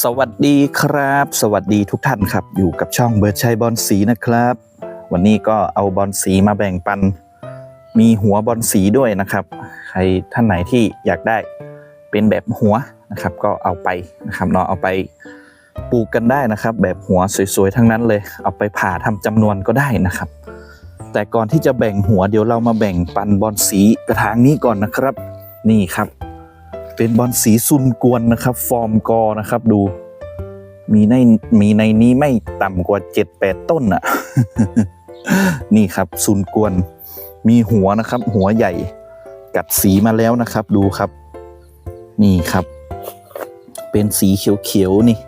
สวัสดีครับ สวัสดีทุกท่านครับ อยู่กับช่องเบิร์ดชัยบอลสีนะครับ วันนี้ก็เอาบอลสีมาแบ่งปัน มีหัวบอลสีด้วยนะครับ ใครท่านไหนที่อยากได้เป็นแบบหัวนะครับ ก็เอาไปนะครับเนาะเอาไปปลูกกันได้นะครับ แบบหัวสวยๆทั้งนั้นเลย เอาไปผ่าทำจำนวนก็ได้นะครับ แต่ก่อนที่จะแบ่งหัวเดี๋ยวเรามาแบ่งปันบอลสีกระถางนี้ก่อนนะครับ นี่ครับ เป็นบอลสีซุนกวนนะครับ ฟอร์มกอนะครับดู มีในมีในนี้ไม่ต่ำกว่าเจ็ดแปดต้นอะ นี่ครับซุนกวน มีหัวนะครับ หัวใหญ่ กัดสีมาแล้วนะครับ ดูครับ นี่ครับ เป็นสีเขียวๆนี่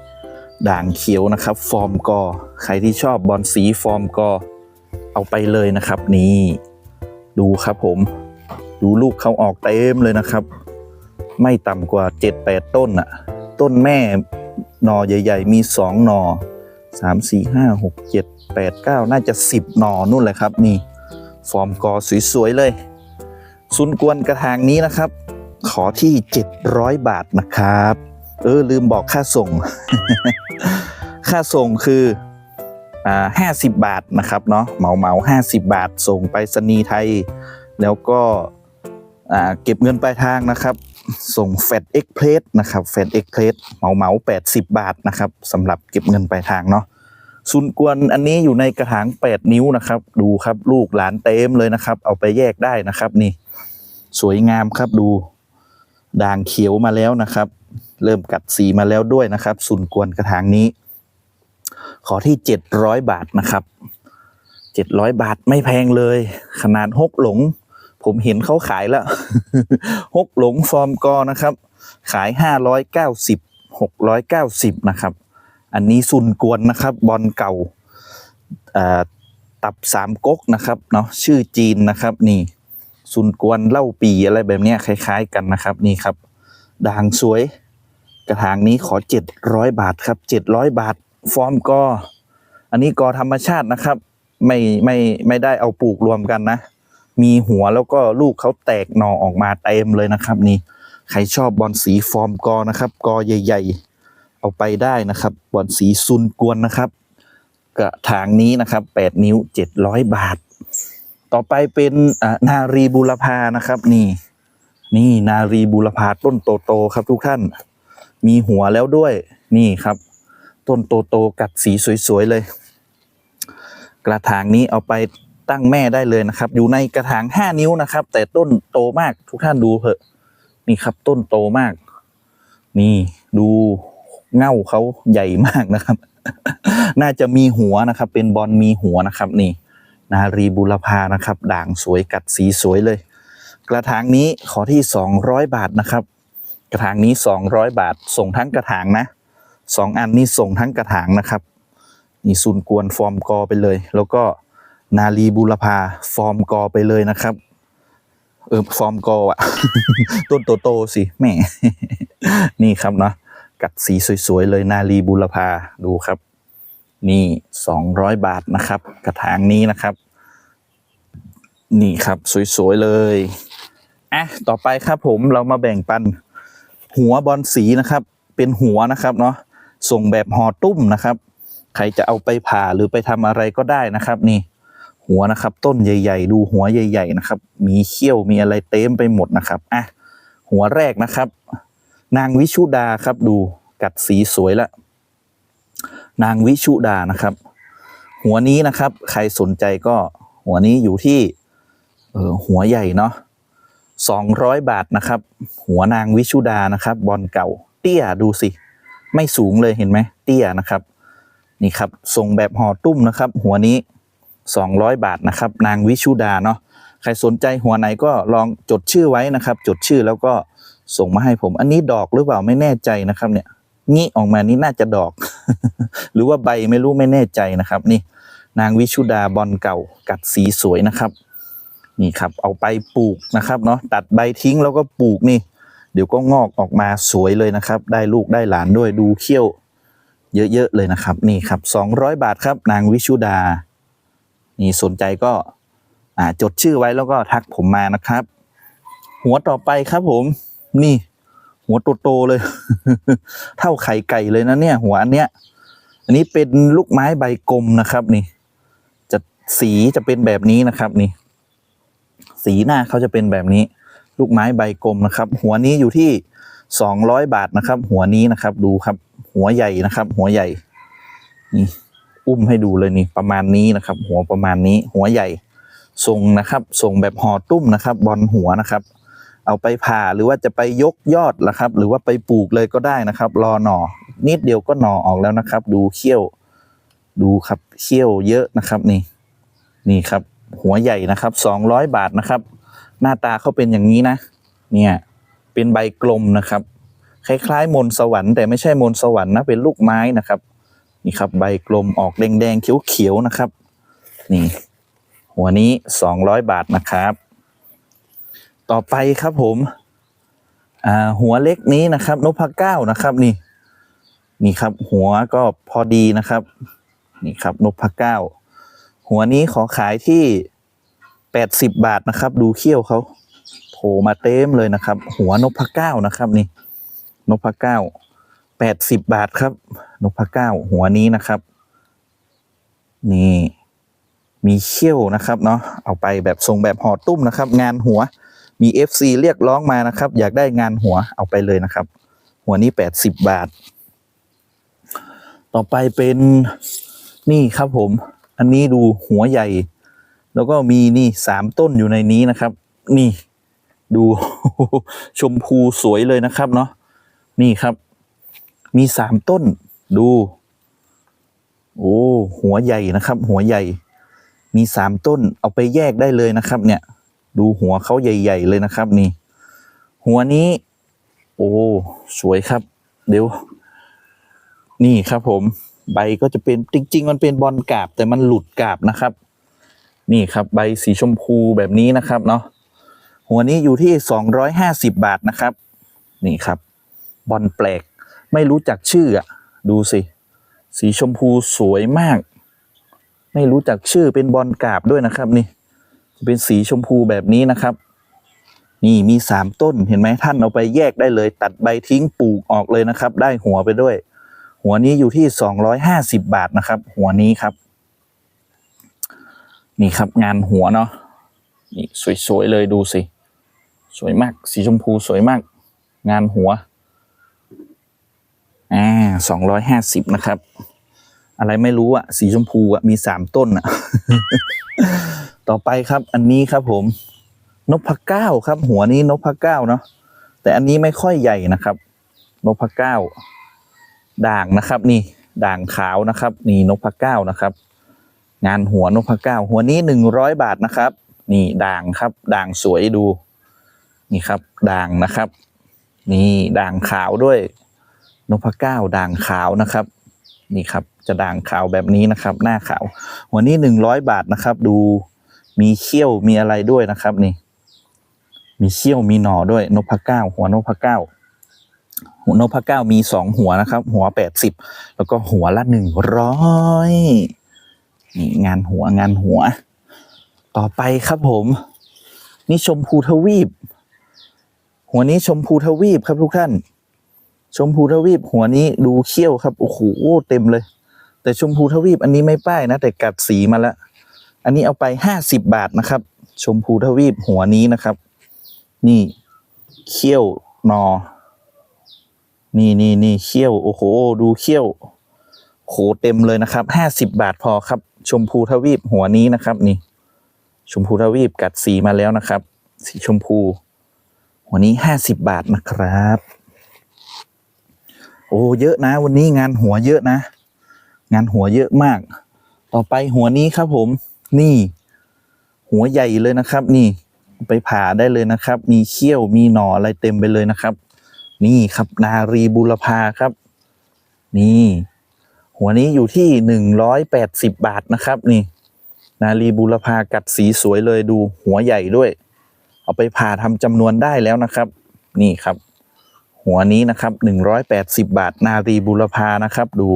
ด่างเขียวนะครับ ฟอร์มกอ ใครที่ชอบบอลสีฟอร์มกอ เอาไปเลยนะครับ นี่ ดูครับผม ดูลูกเขาออกเต็มเลยนะครับ ไม่ต่ำกว่า7-8ต้นอะต้นแม่หนอใหญ่ ๆ มี 2 หนอ 3 4 5 6 7 8 9 น่าจะ 10 หนอนู่นแหละครับ นี่ ฟอร์มกอสวย ๆ เลยซุนกวนกระถางนี้นะครับ ขอที่ 700 บาทนะครับ เออ ลืมบอกค่าส่ง ค่าส่งคืออ่าห้าสิบบาทนะครับเนาะเหมาเหมาห้าสิบบาทส่งไปสนีไทย แล้วก็อ่าเก็บเงินปลายทางนะครับ ส่งแฟดเอ็กเพรสนะครับแฟดเอ็กเพรสเหมาเหมาแปดสิบบาทนะครับสำหรับเก็บเงินปลายทางเนาะซุนกวนอันนี้อยู่ในกระถาง 8 นิ้วนะครับ ดูครับลูกหลานเต็มเลยนะครับ เอาไปแยกได้นะครับนี่ สวยงามครับดูด่างเขียวมาแล้วนะครับ เริ่มกัดสีมาแล้วด้วยนะครับซุนกวนกระถางนี้ ขอที่ 700 บาทนะครับ 700 บาทไม่แพงเลย ขนาดหกหลง ผมเห็นเขาขายแล้วหกหลงฟอร์มกอนะครับ ขาย590 690นะครับ อันนี้ซุนกวนนะครับ บอลเก่าอ่อตับสามก๊กนะครับเนาะชื่อจีนนะครับนี่ซุนกวนเล่าปีอะไรแบบเนี้ยคล้าย ๆ กันนะครับนี่ครับ ด่างสวย กระถางนี้ขอ 700 บาทครับ 700 บาท ฟอร์มกออันนี้กอธรรมชาตินะครับ ไม่ไม่ไม่ได้เอาปลูกรวมกันนะ มีหัวแล้วก็ลูกเขาแตกหน่อออกมาเต็มเลยนะครับ นี่ใครชอบบอลสีฟอร์มกอนะครับ กอใหญ่ ๆ เอาไปได้นะครับบอลสีซุนกวนนะครับกระถางนี้นะครับ 8 นิ้ว 700 บาท ต่อไปเป็นนารีบุรพานะครับ นี่ นี่นารีบุรพาต้นโตๆครับทุกท่าน มีหัวแล้วด้วยนี่ครับ ต้นโตๆกัดสีสวยๆเลย กระถางนี้เอาไป ตั้งแม่ได้เลยนะครับ อยู่ในกระถาง 5 นิ้วนะครับ แต่ต้นโตมากทุกท่านดูเถอะ นี่ครับต้นโตมาก นี่ดูเง่าเขาใหญ่มากนะครับ น่าจะมีหัวนะครับ เป็นบอลมีหัวนะครับ นี่ นารีบุรพานะครับ ด่างสวยกัดสีสวยเลย กระถางนี้ขอที่ 200 บาทนะครับ กระถางนี้ 200 บาท ส่งทั้งกระถางนะสองอันนี้ส่งทั้งกระถางนะครับนี่ซุนกวนฟอร์มกอไปเลย แล้วก็ นาลีบุรพาฟอร์มกอไปเลยนะครับ เออฟอร์มกออะต้นโตๆสิแม่นี่ครับเนาะกัดสีสวยๆเลยนาลีบุรพาดูครับ นี่200บาทนะครับ กระถางนี้นะครับ นี่ครับสวยๆเลยอะต่อไปครับผมเรามาแบ่งปัน หัวบอลสีนะครับ เป็นหัวนะครับเนาะส่งแบบห่อตุ้มนะครับ ใครจะเอาไปผ่าหรือไปทำอะไรก็ได้นะครับ นี่ หัวนะครับ ต้นใหญ่ ๆ ดูหัวใหญ่ ๆ นะครับ มีเขี้ยวมีอะไรเต็มไปหมดนะครับอะหัวแรกนะครับ นางวิชุดาครับ ดูกัดสีสวยละนางวิชุดานะครับ หัวนี้นะครับ ใครสนใจก็หัวนี้อยู่ที่เออหัวใหญ่เนาะสองร้อยบาทนะครับ หัวนางวิชุดานะครับ บอลเก่า เตี้ยดูสิ ไม่สูงเลยเห็นไหมเตี้ยนะครับ นี่ครับส่งแบบห่อตุ้มนะครับ หัวนี้ สองร้อยบาทนะครับ นางวิชุดาเนาะใครสนใจหัวไหนก็ลองจดชื่อไว้นะครับ จดชื่อแล้วก็ส่งมาให้ผม อันนี้ดอกหรือเปล่าไม่แน่ใจนะครับ เนี่ยงี้ออกมานี่น่าจะดอก หรือว่าใบไม่รู้ไม่แน่ใจนะครับ นี่ นางวิชุดาบอลเก่ากัดสีสวยนะครับ นี่ครับ เอาไปปลูกนะครับเนาะตัดใบทิ้งแล้วก็ปลูกนี่ เดี๋ยวก็งอกออกมาสวยเลยนะครับ ได้ลูกได้หลานด้วยดูเขี้ยว เยอะๆเลยนะครับ นี่ครับ 200 บาทครับ นางวิชุดา นี่สนใจก็อ่าจดชื่อไว้แล้วก็ทักผมมานะครับ หัวต่อไปครับผม นี่ หัวโตๆเลย เท่าไข่ไก่เลยนะเนี่ย หัวอันเนี้ย อันนี้เป็นลูกไม้ใบกลมนะครับนี่ จะสีจะเป็นแบบนี้นะครับนี่ สีหน้าเขาจะเป็นแบบนี้ ลูกไม้ใบกลมนะครับ หัวนี้อยู่ที่สองร้อยบาทนะครับ หัวนี้นะครับ ดูครับ หัวใหญ่นะครับ หัวใหญ่นี่ อุ้มให้ดูเลยนี่ประมาณนี้นะครับ หัวประมาณนี้ หัวใหญ่ทรงนะครับทรงแบบห่อตุ้มนะครับ บอลหัวนะครับ เอาไปผ่าหรือว่าจะไปยกยอดนะครับ หรือว่าไปปลูกเลยก็ได้นะครับ รอหน่อนิดเดียวก็หน่อออกแล้วนะครับ ดูเขี้ยว ดูครับเขี้ยวเยอะนะครับนี่ นี่ครับ หัวใหญ่นะครับสองร้อยบาทนะครับ หน้าตาเขาเป็นอย่างนี้นะ เนี่ยเป็นใบกลมนะครับ คล้ายๆ มนต์สวรรค์แต่ไม่ใช่มนต์สวรรค์นะเป็นลูกไม้นะครับ นี่ครับใบกลมออกแดงๆเขียวๆนะครับ นี่ หัวนี้สองร้อยบาทนะครับ ต่อไปครับผมอ่าหัวเล็กนี้นะครับนพเก้านะครับ นี่ นี่ครับ หัวก็พอดีนะครับ นี่ครับนพเก้าหัวนี้ขอขายที่แปดสิบบาทนะครับ ดูเขี้ยวเขาโผล่มาเต็มเลยนะครับ หัวนพเก้านะครับ นี่นพเก้า แปดสิบบาทครับนพะเก้าหัวนี้นะครับ นี่ มีเขี้ยวนะครับเนาะเอาไปแบบทรงแบบห่อตุ้มนะครับ งานหัวมี FC เรียกร้องมานะครับ อยากได้งานหัวเอาไปเลยนะครับ หัวนี้แปดสิบบาท ต่อไปเป็นนี่ครับผม อันนี้ดูหัวใหญ่ แล้วก็มีนี่สามต้นอยู่ในนี้นะครับ นี่ ดูชมพูสวยเลยนะครับเนาะนี่ครับ มีสามต้น ดู โอ้ หัวใหญ่นะครับ หัวใหญ่ มีสามต้น เอาไปแยกได้เลยนะครับ เนี่ย ดูหัวเขาใหญ่ ๆ เลยนะครับ นี่ หัวนี้ โอ้ สวยครับ เดี๋ยว นี่ครับผม ใบก็จะเป็นจริง ๆ มันเป็นบอลกาบ แต่มันหลุดกาบนะครับ นี่ครับใบสีชมพูแบบนี้นะครับ เนาะ หัวนี้อยู่ที่สองร้อยห้าสิบบาทนะครับ นี่ครับ บอลแปลก ไม่รู้จักชื่ออะดูสิ สีชมพูสวยมาก ไม่รู้จักชื่อเป็นบอลกาบด้วยนะครับนี่ จะเป็นสีชมพูแบบนี้นะครับ นี่มีสามต้นเห็นไหมท่านเอาไปแยกได้เลย ตัดใบทิ้งปลูกออกเลยนะครับ ได้หัวไปด้วย หัวนี้อยู่ที่สองร้อยห้าสิบบาทนะครับ หัวนี้ครับ นี่ครับงานหัวเนาะนี่สวยๆเลยดูสิ สวยมาก สีชมพูสวยมาก งานหัว อ่าสองร้อยห้าสิบนะครับ อะไรไม่รู้อะสีชมพูอะมีสามต้นอะต่อไปครับ อันนี้ครับผม นพเก้าครับ หัวนี้นพเก้าเนาะแต่อันนี้ไม่ค่อยใหญ่นะครับ นพเก้าด่างนะครับ นี่ด่างขาวนะครับ นี่นพเก้านะครับ งานหัวนพเก้าหัวนี้หนึ่งร้อยบาทนะครับ นี่ด่างครับ ด่างสวยดู นี่ครับ ด่างนะครับ นี่ด่างขาวด้วย นพเก้าด่างขาวนะครับ นี่ครับจะด่างขาวแบบนี้นะครับ หน้าขาว หัวนี้หนึ่งร้อยบาทนะครับ ดูมีเขี้ยวมีอะไรด้วยนะครับนี่ มีเขี้ยวมีหน่อด้วยนพเก้าหัวนพเก้าหัวนพเก้ามีสองหัวนะครับ หัวแปดสิบแล้วก็หัวละหนึ่งร้อยนี่งานหัวงานหัว ต่อไปครับผม นี่ชมพูทวีป หัวนี้ชมพูทวีปครับทุกท่าน ชมพูทวีปหัวนี้ดูเขี้ยวครับ โอ้โหเต็มเลย แต่ชมพูทวีปอันนี้ไม่ป้ายนะ แต่กัดสีมาแล้วอันนี้เอาไปห้าสิบบาทนะครับ ชมพูทวีปหัวนี้นะครับ นี่เขี้ยวหนอ นี่นี่นี่เขี้ยวโอ้โห ดูเขี้ยวโหเต็มเลยนะครับห้าสิบบาทพอครับ ชมพูทวีปหัวนี้นะครับ นี่ ชมพูทวีปกัดสีมาแล้วนะครับ สีชมพู หัวนี้ห้าสิบบาทนะครับ อ้เยอะนะ วันนี้งานหัวเยอะนะ งานหัวเยอะมาก ต่อไปหัวนี้ครับผมนี่ หัวใหญ่เลยนะครับ นี่ ไปผ่าได้เลยนะครับ มีเขี้ยวมีหน่ออะไรเต็มไปเลยนะครับ นี่ครับนารีบุรพาครับ นี่ หัวนี้อยู่ที่หนึ่งร้อยแปดสิบบาทนะครับ นี่ นารีบุรพากัดสีสวยเลยดูหัวใหญ่ด้วย เอาไปผ่าทำจำนวนได้แล้วนะครับ นี่ครับ หัวนี้นะครับหนึ่งร้อยแปดสิบาท นารีบุรพานะครับ ดู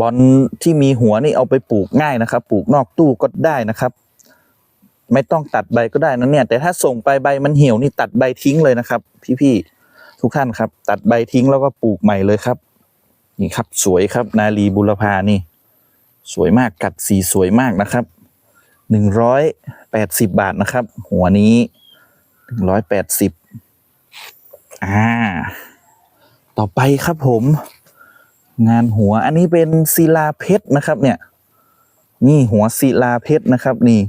บอลที่มีหัวนี่เอาไปปลูกง่ายนะครับ ปลูกนอกตู้ก็ได้นะครับ ไม่ต้องตัดใบก็ได้นะเนี่ย แต่ถ้าส่งไปใบมันเหี่ยวนี่ตัดใบทิ้งเลยนะครับ พี่ๆทุกท่านครับ ตัดใบทิ้งแล้วก็ปลูกใหม่เลยครับ นี่ครับ สวยครับ นาลีบุรพานี่ สวยมากกัดสีสวยมากนะครับหนึ่งร้อยแปดสิบบาทนะครับ หัวนี้หนึ่งร้อยแปดสิบ อ่า ต่อไปครับผม งานหัวอันนี้เป็นศิลาเพชรนะครับ เนี่ย นี่หัวศิลาเพชรนะครับ นี่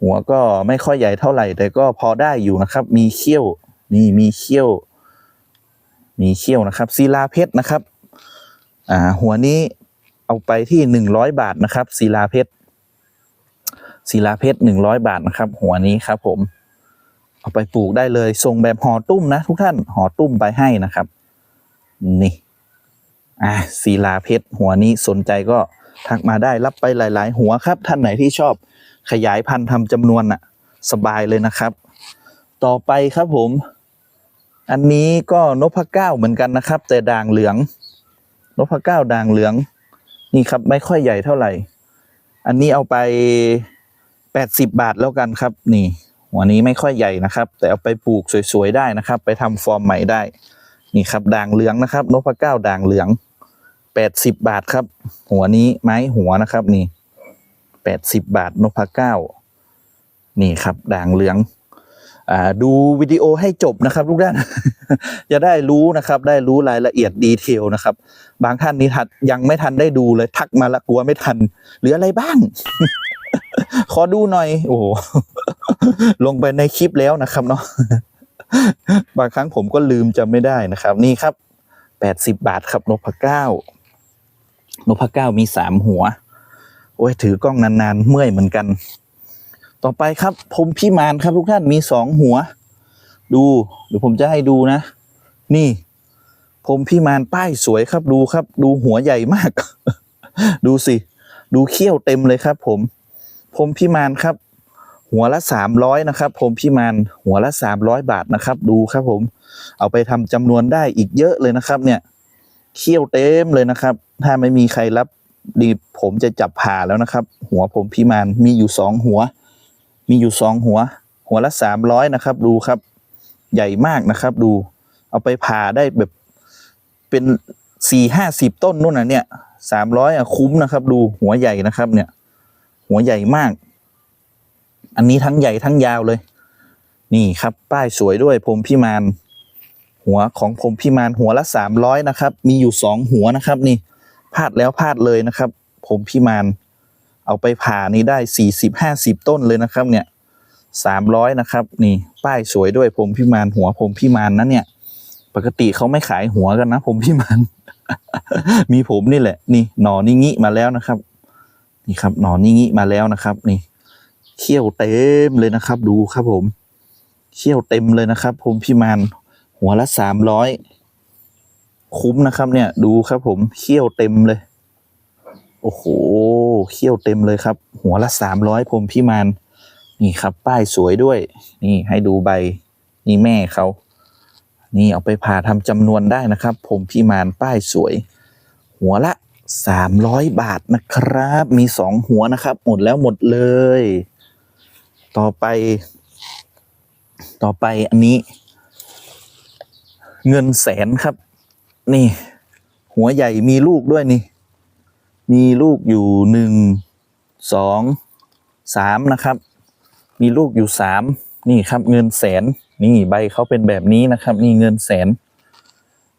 หัวก็ไม่ค่อยใหญ่เท่าไหร่ แต่ก็พอได้อยู่นะครับ มีเขี้ยว นี่มีเขี้ยว มีเขี้ยวนะครับศิลาเพชรนะครับ อ่า หัวนี้เอาไปที่หนึ่งร้อยบาทนะครับศิลาเพชรศิลาเพชรหนึ่งร้อยบาทนะครับ หัวนี้ครับผม เอาไปปลูกได้เลยทรงแบบห่อตุ้มนะ ทุกท่านห่อตุ้มไปให้นะครับ นี่อ่าศิลาเพชรหัวนี้สนใจก็ทักมาได้รับไปหลาย ๆ หัวครับ ท่านไหนที่ชอบขยายพันธุ์ทำจำนวนน่ะสบายเลยนะครับ ต่อไปครับผม อันนี้ก็นพเก้าเหมือนกันนะครับ แต่ด่างเหลือง นพเก้าด่างเหลือง นี่ครับไม่ค่อยใหญ่เท่าไหร่ อันนี้เอาไปแปดสิบบาทแล้วกันครับ นี่ หัวนี้ไม่ค่อยใหญ่นะครับ แต่เอาไปปลูกสวยๆได้นะครับ ไปทำฟอร์มใหม่ได้ นี่ครับด่างเหลืองนะครับนพเก้าด่างเหลืองแปดสิบบาทครับ หัวนี้ไม้หัวนะครับนี่แปดสิบบาทนพเก้านี่ครับด่างเหลืองอดูวิดีโอให้จบนะครับทุกท่านจะได้รู้นะครับ ได้รู้รายละเอียดดีเทลนะครับ บางท่านนี่ทัดยังไม่ทันได้ดูเลยทักมาละกลัวไม่ทันเหลืออะไรบ้าง ขอดูหน่อย โอ้โหลงไปในคลิปแล้วนะครับเนาะบางครั้งผมก็ลืมจำไม่ได้นะครับ นี่ครับแปดสิบบาทครับนพเก้านพเก้ามีสามหัว โอ้ยถือกล้องนานๆ เมื่อยเหมือนกัน ต่อไปครับพรมพิมานครับทุกท่านมีสองหัว ดู เดี๋ยวผมจะให้ดูนะ นี่พรมพิมานป้ายสวยครับดูครับ ดูหัวใหญ่มาก ดูสิ ดูเขี้ยวเต็มเลยครับผม พรหมพิมานครับ หัวละสามร้อยนะครับพรหมพิมานหัวละสามร้อยบาทนะครับ ดูครับผม เอาไปทำจำนวนได้อีกเยอะเลยนะครับ เนี่ยเขี้ยวเต็มเลยนะครับ ถ้าไม่มีใครรับดีผมจะจับผ่าแล้วนะครับ หัวผมพิมานมีอยู่สองหัว มีอยู่สองหัว หัวละสามร้อยนะครับ ดูครับ ใหญ่มากนะครับ ดู เอาไปผ่าได้แบบเป็นสี่ห้าสิบต้นนู่นน่ะเนี่ยสามร้อยอะคุ้มนะครับ ดูหัวใหญ่นะครับเนี่ย หัวใหญ่มาก อันนี้ทั้งใหญ่ทั้งยาวเลย นี่ครับ ป้ายสวยด้วยพรมพิมาน หัวของพรมพิมานหัวละสามร้อยนะครับ มีอยู่สองหัวนะครับ นี่พลาดแล้วพลาดเลยนะครับพรมพิมาน เอาไปผ่านี่ได้สี่สิบห้าสิบต้นเลยนะครับ เนี่ยสามร้อยนะครับ นี่ ป้ายสวยด้วยพรมพิมาน หัวพรมพิมานนะเนี่ย ปกติเขาไม่ขายหัวกันนะพรมพิมาน มีผมนี่แหละ นี่หนอนี่งี้มาแล้วนะครับ นี่ครับหนอนี่งี้มาแล้วนะครับ นี่เขี้ยวเต็มเลยนะครับ ดูครับผมเขี้ยวเต็มเลยนะครับพรหมพิมานหัวละสามร้อยคุ้มนะครับ เนี่ย ดูครับ ผมเขี้ยวเต็มเลย โอ้โหเขี้ยวเต็มเลยครับ หัวละสามร้อยพรหมพิมานนี่ครับ ป้ายสวยด้วย นี่ให้ดูใบนี่แม่เขานี่เอาไปผ่าทำจำนวนได้นะครับ ผมพิมานป้ายสวย หัวละ สามร้อยบาทนะครับ มีสองหัวนะครับ หมดแล้วหมดเลย ต่อไป ต่อไปอันนี้ เงินแสนครับ นี่ หัวใหญ่มีลูกด้วยนี่ มีลูกอยู่หนึ่งสองสามนะครับ มีลูกอยู่สามนี่ครับ เงินแสนนี่ใบเขาเป็นแบบนี้นะครับ นี่เงินแสน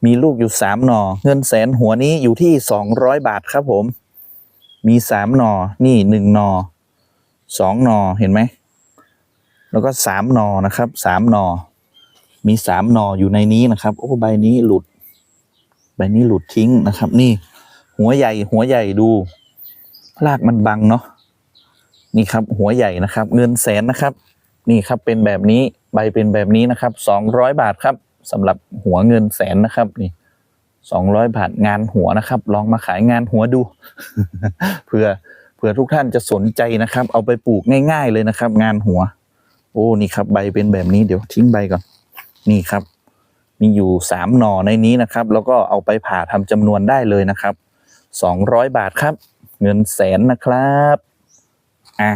มีลูกอยู่สามหนอเงินแสนหัวนี้อยู่ที่สองร้อยบาทครับผม มีสามหนอนี่หนึ่งหนอสองหนอเห็นไหม แล้วก็สามหนอนะครับสามหนอมีสามหนออยู่ในนี้นะครับโอ้ใบนี้หลุด ใบนี้หลุดทิ้งนะครับ นี่ หัวใหญ่ หัวใหญ่ดูรากมันบังเนาะนี่ครับ หัวใหญ่นะครับ เงินแสนนะครับ นี่ครับเป็นแบบนี้ใบเป็นแบบนี้นะครับสองร้อยบาทครับ สำหรับหัวเงินแสนนะครับนี่สองร้อยบาทงานหัวนะครับ ลองมาขายงานหัวดูเผื่อเผื่อทุกท่านจะสนใจนะครับ เอาไปปลูกง่าย ๆเลยนะครับ งานหัว โอ้นี่ครับใบเป็นแบบนี้เดี๋ยวทิ้งใบก่อนนี่ครับ มีอยู่สามหน่อในนี้นะครับ แล้วก็เอาไปผ่าทำจำนวนได้เลยนะครับสองร้อยบาทครับ เงินแสนนะครับอะ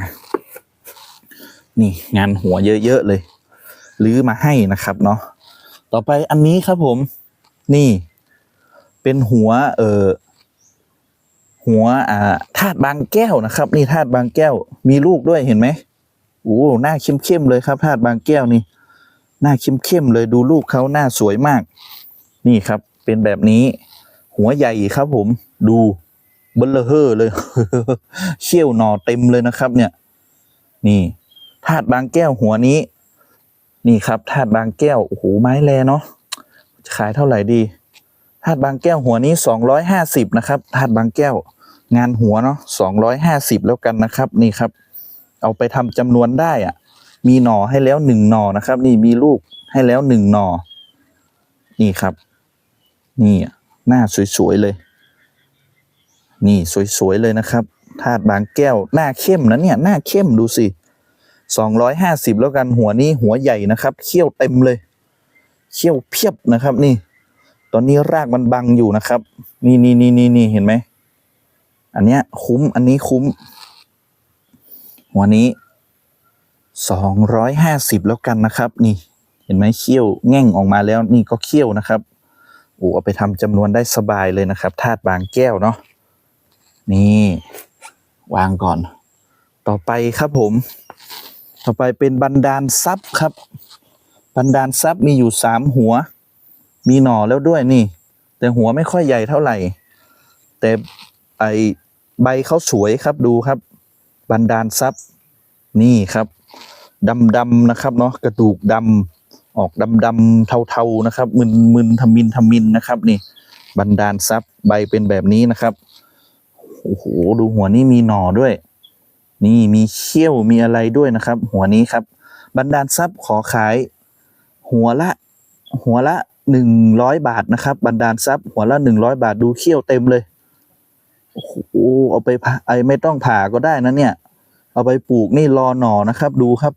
นี่งานหัวเยอะๆเลย ลื้อมาให้นะครับเนาะ ต่อไปอันนี้ครับผม นี่ เป็นหัว เอ่อหัว อ่าธาตุบางแก้วนะครับ นี่ธาตุบางแก้ว มีลูกด้วยเห็นไหมโอ้หน้าเข้มๆเลยครับธาตุบางแก้วนี่ หน้าเข้มๆเลยดูลูกเขาหน้าสวยมาก นี่ครับ เป็นแบบนี้ หัวใหญ่ครับผม ดูเบลเลอเฮอร์เลยเชี่ยวหนอเต็มเลยนะครับ เนี่ย นี่ธาตุบางแก้วหัวนี้ นี่ครับธาตุบางแก้วโอ้โหไม้แลเนาะจะขายเท่าไหร่ดีธาตุบางแก้วหัวนี้สองร้อยห้าสิบนะครับธาตุบางแก้วงานหัวเนาะสองร้อยห้าสิบแล้วกันนะครับ นี่ครับ เอาไปทำจำนวนได้อะมีหน่อให้แล้วหนึ่งหน่อนะครับ นี่มีลูกให้แล้วหนึ่งหน่อ นี่ครับ นี่อะหน้าสวยๆเลย นี่สวยๆเลยนะครับธาตุบางแก้วหน้าเข้มนะเนี่ยหน้าเข้มดูสิ สองร้อยห้าสิบแล้วกันหัวนี้หัวใหญ่นะครับเขี้ยวเต็มเลยเขี้ยวเพียบนะครับ นี่ ตอนนี้รากมันบังอยู่นะครับ นี่นี่นี่นี่นี่เห็นไหมอันเนี้ยคุ้มอันนี้คุ้ม หัวนี้สองร้อยห้าสิบแล้วกันนะครับ นี่ เห็นไหมเขี้ยวแง่งออกมาแล้วนี่ก็เขี้ยวนะครับโอ้เอาไปทำจำนวนได้สบายเลยนะครับธาตุบางแก้วเนาะนี่ วางก่อน ต่อไปครับผม ต่อไปเป็นบันดาลทรัพย์ครับ บันดาลทรัพย์มีอยู่สามหัว มีหน่อแล้วด้วยนี่ แต่หัวไม่ค่อยใหญ่เท่าไหร่ แต่ไอใบเขาสวยครับดูครับ บันดาลทรัพย์นี่ครับดำดำนะครับเนาะกระดูกดำออกดำดำเทาๆนะครับ มึนมึนทมินทมินนะครับนี่ บันดาลทรัพย์ใบเป็นแบบนี้นะครับโอ้โหดูหัวนี้มีหน่อด้วย นี่มีเขี้ยวมีอะไรด้วยนะครับ หัวนี้ครับ บรรดาลทรัพย์ขอขาย หัวละ หัวละหนึ่งร้อยบาทนะครับ บรรดาลทรัพย์หัวละหนึ่งร้อยบาทดูเขี้ยวเต็มเลยโอ้โหเอาไปไอไม่ต้องผ่าก็ได้นะเนี่ย เอาไปปลูกนี่รอหน่อนะครับ ดูครับ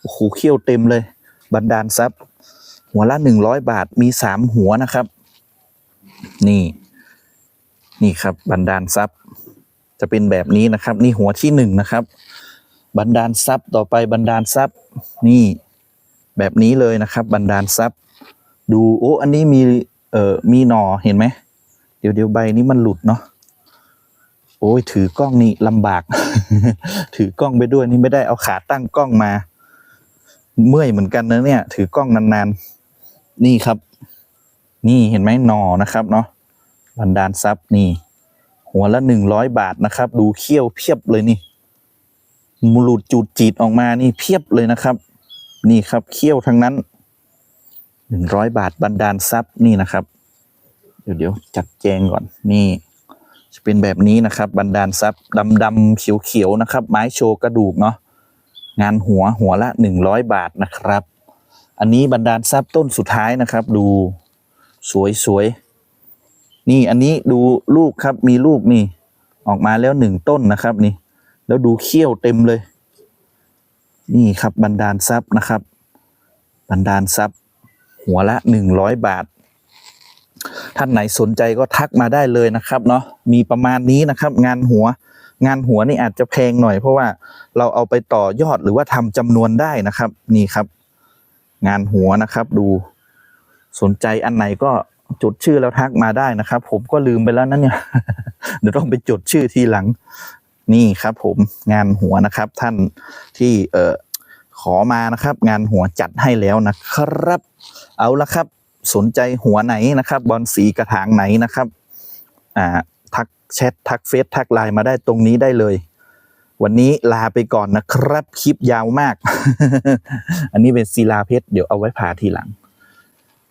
โอ้โหเขี้ยวเต็มเลย บรรดาลทรัพย์ หัวละหนึ่งร้อยบาทมีสามหัวนะครับ นี่ นี่ครับบันดาลทรัพย์ จะเป็นแบบนี้นะครับ นี่หัวที่หนึ่งนะครับ บันดาลทรัพย์ต่อไปบันดาลทรัพย์ นี่แบบนี้เลยนะครับ บันดาลทรัพย์ ดูโอ้อันนี้มีเอ่อมีหนอเห็นไหมเดี๋ยวเดี๋ยวใบนี้มันหลุดเนาะโอ้ยถือกล้องนี่ลำบาก ถือกล้องไปด้วยนี่ไม่ได้เอาขาตั้งกล้องมา เมื่อยเหมือนกันนะเนี่ย ถือกล้องนานๆ นี่ครับ นี่เห็นไหมหนอนะครับเนาะบันดาลทรัพย์นี่ หัวละหนึ่งร้อยบาทนะครับ ดูเขี้ยวเพียบเลยนี่มูลูดจูดจีดออกมานี่เพียบเลยนะครับ นี่ครับเขี้ยวทั้งนั้นหนึ่งร้อยบาทบันดาลทรัพย์นี่นะครับ เดี๋ยวเดี๋ยวจัดแจงก่อนนี่ จะเป็นแบบนี้นะครับ บันดาลทรัพย์ดำดำเขียวเขียวนะครับ ไม้โชว์กระดูกเนาะงานหัวหัวละหนึ่งร้อยบาทนะครับ อันนี้บันดาลทรัพย์ต้นสุดท้ายนะครับ ดูสวยสวย นี่อันนี้ดูลูกครับมีลูกนี่ ออกมาแล้วหนึ่งต้นนะครับนี่ แล้วดูเขี้ยวเต็มเลย นี่ครับบันดาลทรัพย์นะครับ บันดาลทรัพย์ หัวละหนึ่งร้อยบาท ท่านไหนสนใจก็ทักมาได้เลยนะครับเนาะมีประมาณนี้นะครับ งานหัว งานหัวนี่อาจจะแพงหน่อย เพราะว่าเราเอาไปต่อยอดหรือว่าทำจำนวนได้นะครับ นี่ครับ งานหัวนะครับ ดูสนใจอันไหนก็ จดชื่อแล้วทักมาได้นะครับ ผมก็ลืมไปแล้วนั่นเนี่ย เดี๋ยวต้องไปจดชื่อทีหลัง นี่ครับ ผมงานหัวนะครับ ท่านที่เอ่อขอมานะครับ งานหัวจัดให้แล้วนะครับ เอาละครับ สนใจหัวไหนนะครับบอลสีกระถางไหนนะครับ อ่า ทักแชททักเฟซทักไลน์มาได้ตรงนี้ได้เลย วันนี้ลาไปก่อนนะครับ คลิปยาวมาก อันนี้เป็นศิลาเพชรเดี๋ยวเอาไว้ผ่าทีหลัง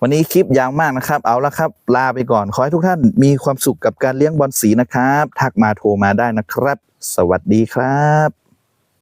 วันนี้คลิปยาวมากนะครับ เอาละครับ ลาไปก่อน ขอให้ทุกท่านมีความสุขกับการเลี้ยงบอลสีนะครับ ทักมาโทรมาได้นะครับ สวัสดีครับ